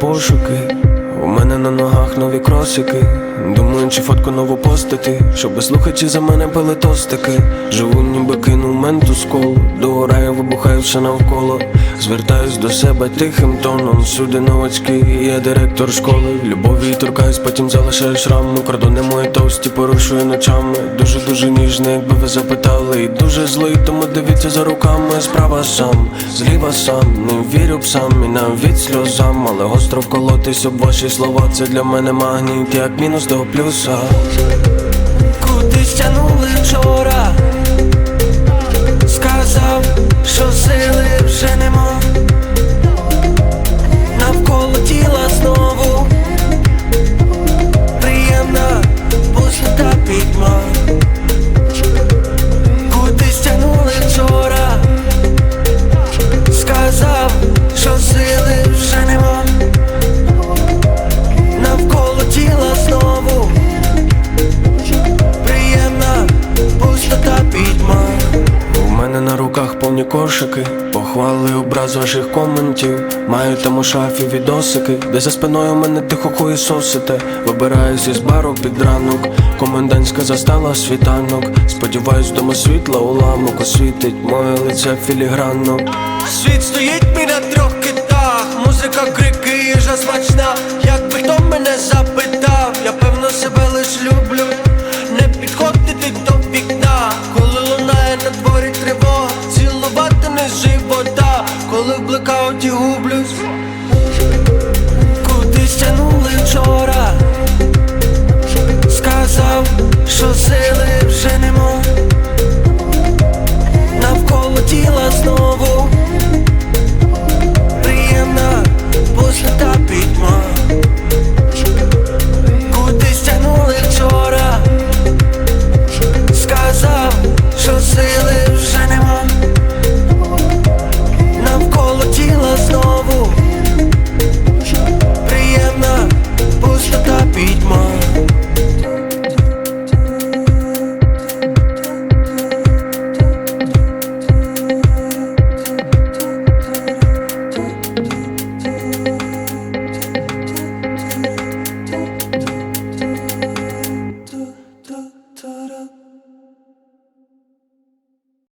пошуки. Мене на ногах нові кросики. Думаю, чи фотку нову постити, щоби слухачі за мене пили тостики. Живу, ніби кинув менту з колу, догораю, вибухаю все навколо. Звертаюсь до себе тихим тоном. Всюди новачки, я директор школи. Любові торкаюсь, потім залишаю шрами. Кордони мої товсті порушую ночами. Дуже дуже ніжний, якби ви запитали. І дуже злий, тому дивіться за руками. Справа сам, зліва сам, не вірю псам і навіть сльозам, але гостро вколотись об ваші слова. Це для мене магніт, як мінус до плюса. Куди стягнули вчора, руках повні кошики, похвали образ ваших коментів. Маю там у шафі відосики, де за спиною мене тихо хуєсосите. Вибираюсь із бару під ранок, комендантська застала світанок. Сподіваюсь, дома світла уламок освітить моє лице філігранно. Світ стоїть коли в блекауті гублюсь. Кудись тянули